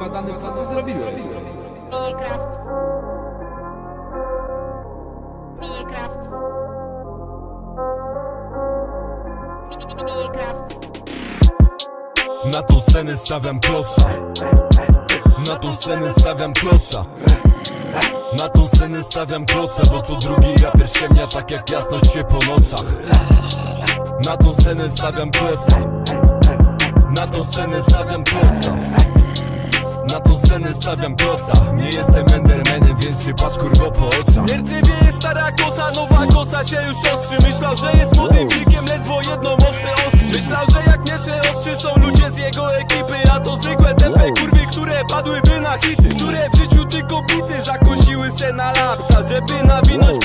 badany, co ty zrobiłeś? Minecraft. Minecraft. Mi- mi- Minecraft. Na tą scenę stawiam kloca Na tą scenę stawiam kloca Na tą scenę stawiam kloca Bo co drugi raper ściemnia tak jak jasność się po nocach Na tą scenę stawiam kloca Na tą scenę stawiam kloca na tą scenę stawiam kloca. Nie jestem Endermanem, więc się patrz kurwo po oczach. Miercy wieje stara kosa, nowa kosa się już ostrzy. Myślał, że jest młodym wilkiem, ledwo jedną owcę ostrzy. Myślał, że jak miecze ostrzy są ludzie z jego ekipy A to zwykłe tępe kurwy, które padłyby na hity Które w życiu tylko bity zakosiły se na lapta Żeby nawinąć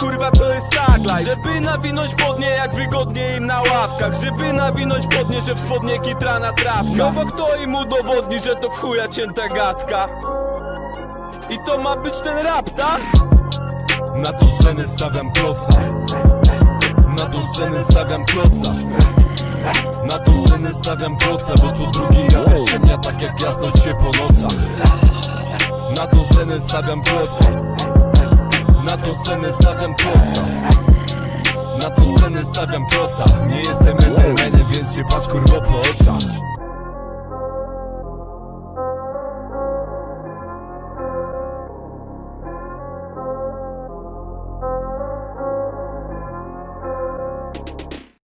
kurwa to jest tagline Żeby nawinąć podnie, jak wygodnie im na ławkach. Żeby nawinąć podnie, że w spodnie kitrana trawka No bo kto im udowodni, że to w chuja cięta gadka? I to ma być ten rap, tak? Na tą scenę stawiam kloca. Na tą scenę stawiam kloca. Na tą scenę stawiam kloca Bo co drugi raper ściemnia tak jak jasność się po nocach. Na tą scenę stawiam kloca Na tą scenę stawiam kloca Na tą scenę stawiam kloca Nie jestem Endermanem, więc się patrz kurwo po oczach